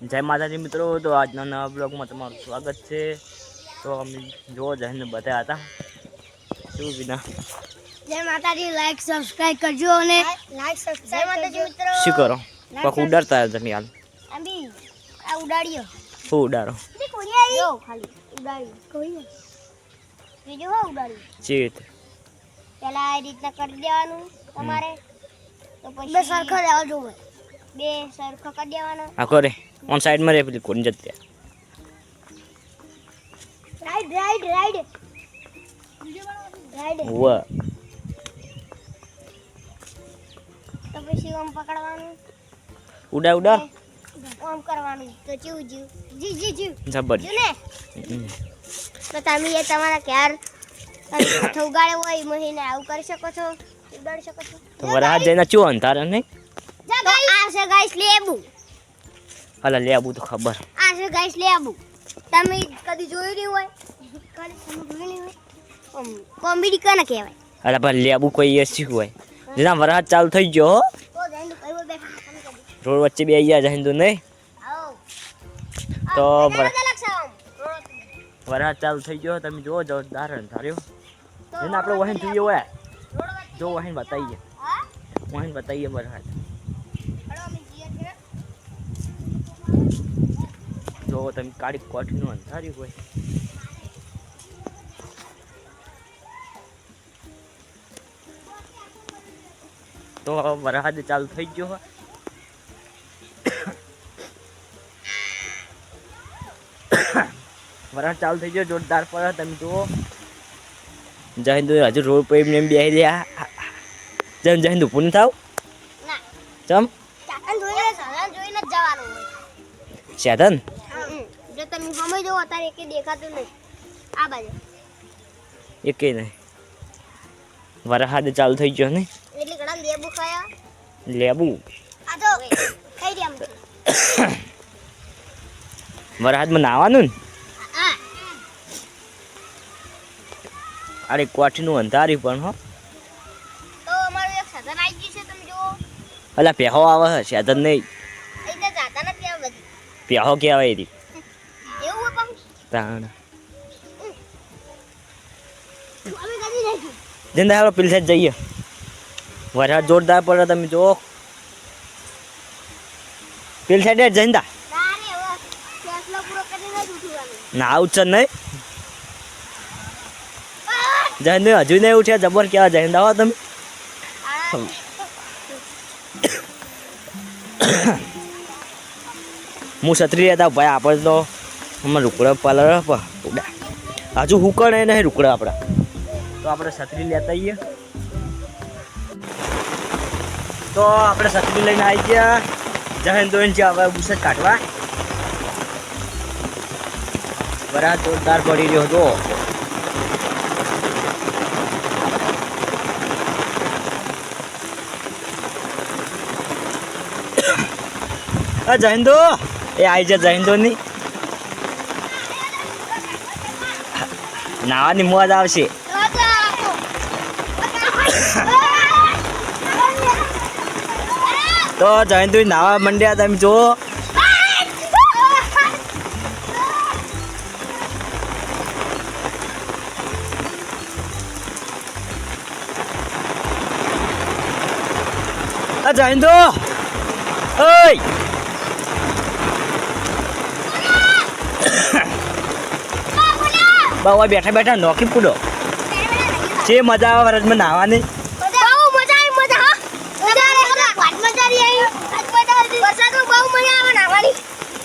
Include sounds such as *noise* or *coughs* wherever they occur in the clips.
જય માતાજી મિત્રો તો આજના નવા બ્લોગમાં તમારું સ્વાગત છે. તો અમે જો જઈને બધા હતા. શું વિના? જય માતાજી લાઈક સબસ્ક્રાઇબ કરજો અને લાઈક સબસ્ક્રાઇબ માતાજી મિત્રો. શું કરો? પાક ઉડાડતા હતા તમે હાલ? અમી આ ઉડાડ્યો શું ઉડાડો? જો ખાલી ઉડાડી. કોઈ નહીં બીજું હા ઉડાડ્યું ચી પેલા આ રીતના કરી દેવાનું તમારે. તો પછી બે સરખા દેવા જોવે બે સરખા કરી દેવાના. આ કરે. ઓન સાઈડમાં રહે પેલી કોણ જતી રાઈડ રાઈડ રાઈડ રાઈડ ઉવા. તો પછી આમ પકડવાનું? ઉડા ઉડા. આમ કરવાનું. તો જીવ જીવ. જી જી જીવ. જબર. જીવ ને તો તમે એ તમારા ક્યાર હાથ ઉગાડ્યો હોય મહિને આવું કરી શકો છો? ઉગાડી શકો છો? તો વરાહ જઈને ચો અંધારે નહીં? તો આ છે ગાઈસ લેબુ. અલા લે આવું તો ખબર. આ છે ગાઈસ લેબુ તમે કદી જોયું નહીં હોય? કદી તમે જોયું નહીં હોય? કોમેડી કોને કહેવાય? અલા પણ લેબુ કોઈ એસી હોય. જેના વરસાદ ચાલુ થઈ ગયો હો. રોડ વચ્ચે બે ગયા જાય તો નહીં તો વરસાદ ચાલુ થઈ ગયો તમે જુઓ જોરદાર ધાર્યો જેને આપણે વહીન જોઈએ હોય. જો વહીન બતાવીએ. વહીન બતાવીએ વરસાદ હળો, અમે જઈએ છીએ. જો તમે કાળી કોઠનું અંધાર્યું હોય. તો વરસાદ ચાલુ થઈ ગયો વરસાદ ચાલુ થઈ ગયો જોરદાર પર તમે જુઓ. જહિંદુ હજુ રોડ પર એમને એમ બેસી રહ્યા. જેમ જય હિન્દુ પૂર્ણ થાવ? ચમ? સાધન જોઈને જ જવાનું હોય સાધન હમ. જો તમે જો અત્યારે એકે દેખાતું નહીં. આ બાજુ. એકે નહીં. વરસાદ ચાલુ થઈ ગયો ને. એટલે ઘણા લેબુ ખાયા? લેબુ. આ તો ખાઈ રહ્યા. વરસાદમાં નાવાનું ને? અરે કોઠીનું અંધાર્યું પણ હો. તો અમારું એક સાધન આવી ગયું છે તમે જુઓ. અલા પેહો આવે છે સાધન નહીં. અહીં તો જાતા નથી આ બધી. પહેો કહેવાય પણ તાણ. જેને હાલો, પેલી સાઈડ જઈએ. વરસાદ જોરદાર પડે તમે જો પેલી સાઈડ જ જઈને ના, આવું છે નહીં. જઈને હજુ નહીં ઉઠ્યા. જબર કેવા જઈને આવો તમે. હું છત્રી હતા, ભાઈ, આપણે તો અમે રૂકડા પાલર ઉડા હજુ હુકણ એ નહીં રૂકડા આપણા. તો આપણે છત્રી લેતા આવીએ તો આપણે છત્રી લઈને આવી ગયા. જહેન તો છે હવે બુસટ કાઢવા. બરા જોરદાર પડી રહ્યો હતો. *coughs* જૈન દો એ આવી જા જયંતો ની નાવાની મોજ આવશે તો જયંતુ નાવા મંડ્યા તમે જુઓ આ જયંતો બાવા બેઠા બેઠા નોકી પૂડો જે મજા આવે વરસમાં નાવાની બહુ મજા આવી મજા હા. મજા આવી વાત મજા આવી આજ મજા આવી. વરસાદમાં બહુ મજા આવે નાવાની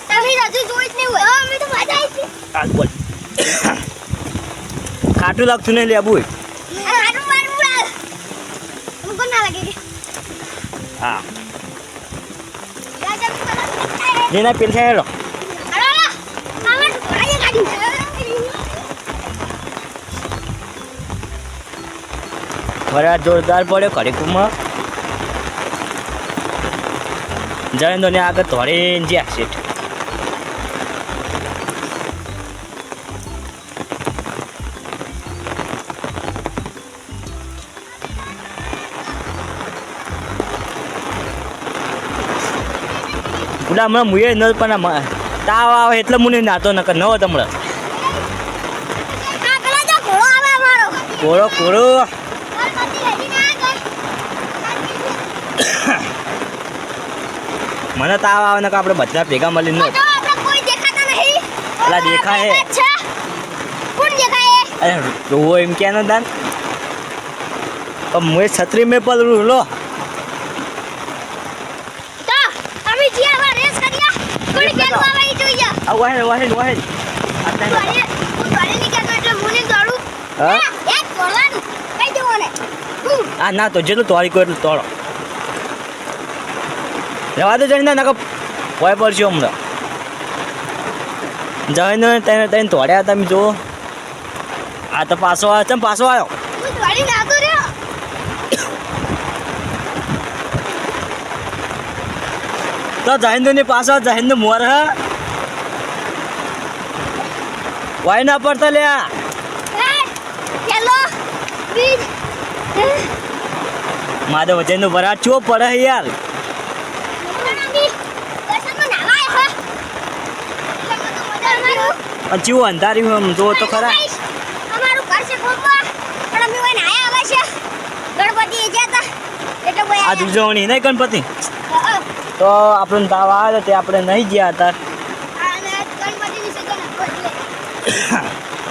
તમે હજુ જોઈ જ નહીં હોય. હા અમે તો મજા આવી આ બોલ. ખાટું લાગતું નહીં કે? હા. જેના પેલ છે વરાત જોરદાર પડ્યો કડીકુમાં જયંતો ને આગળ ધોળીને જ્યાં સીટ ઉડા હમણાં મુએ ન પણ તાવ આવે એટલે મુને નાતો નકર ન હોત હમણાં. કોળો કોળો ગણપતિ લઈને આગળ મને તાવ આવે ને કે આપણે બધા ભેગા મળીને નહીં. પેલા દેખાય. હે. હે? અરે રોવો એમ ન દાન. મુએ છત્રી મેં લો. પેલું કહેતો એટલે મુને દોડું. હા? ના, ને હું. ના તો જેટલું તોડી કોઈ એટલું તોડો. રહેવા દો જઈને નાખો ભય પડશે હમણાં. જઈને તેને તેને તોડ્યા તમે જુઓ. આ તો પાછો આવ્યો. ચમ પાછો આવ્યો? તું તો જહિંદુ ની પાછો જહિંદુ મોર હ. વાય ના પડતા લ્યા માધવ વજનનું વરાટ ચો પડે યાર વરસાદમાં નાહવા આવ્યો હો. વરસાદમાં તો મજા અમારું. અને હોય અંધાર્યું આમ જુઓ તો ખરા અમારું ઘર છે ખોખવા, પણ અમે ઓય નાયા આવે છે ગણપતિ ગયા તા એટલે ઓય આ આયા. ઉજવણી નહીં ગણપતિ. તો આપણને તાવ આવે તે આપણે નહીં ગયા હતા.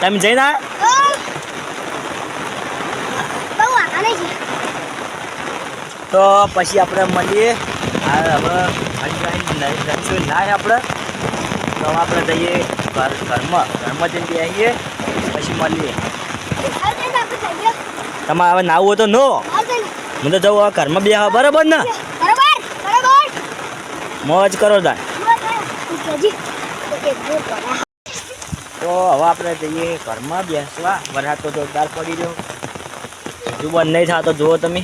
તમે જઈને તો પછી આપણે મળીએ હવે ના આપણે તો હવે આપણે જઈએ ઘર ઘરમાં. ઘરમાં જઈને બેસીએ પછી મળીએ. તમારે હવે નાવું તો નો. હું તો જવું હવે ઘરમાં બે બરાબર ને? મોજ કરો તાર. તો હવે આપણે જઈએ ઘરમાં બેસવા. વરસાદ તો જોરદાર પડી રહ્યો. હજુ બંધ નહીં થતો જુઓ તમે.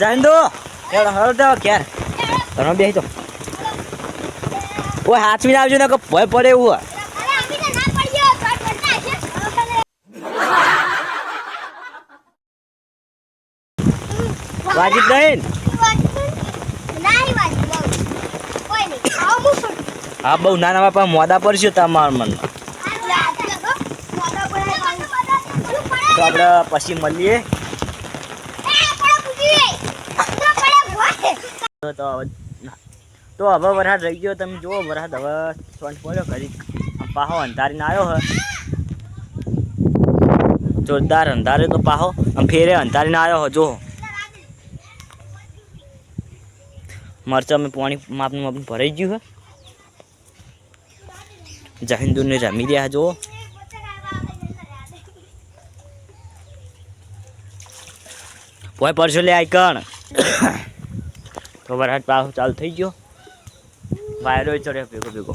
જાણ દો હેડો હેડો ક્યારે ઘરમાં બેસી તો ઓય હાથવી આવજો ને કે ભય પડે એવું હોય. અરે અમે તો ના? પડીએ પાટ પડતા હશે વાજી દઈને નહીં વાજી બહુ કોઈ નહીં આવો હું છું બહુ નાના બાપા મોદા પર તમારા મનમાં. તો આપણે પછી મળીએ. તો તો હવે વરસાદ રહી ગયો, તમે જુઓ વરસાદ હવે સોંટ પડ્યો કરી પાહો અંધારીને આવ્યો હ જોરદાર અંધારે તો પાહો, આમ ફેરે અંધારીને આવ્યો હો જો મરચા મેં પાણી માપનું માપનું ભરાઈ ગયું હે. જહિંદુને રમી રહ્યા જુઓ. કોઈ પરસો લે આઈકણ તો વરસાદ પાછો ચાલુ થઈ ગયો. વાયરો ચડ્યો ભેગો ભેગો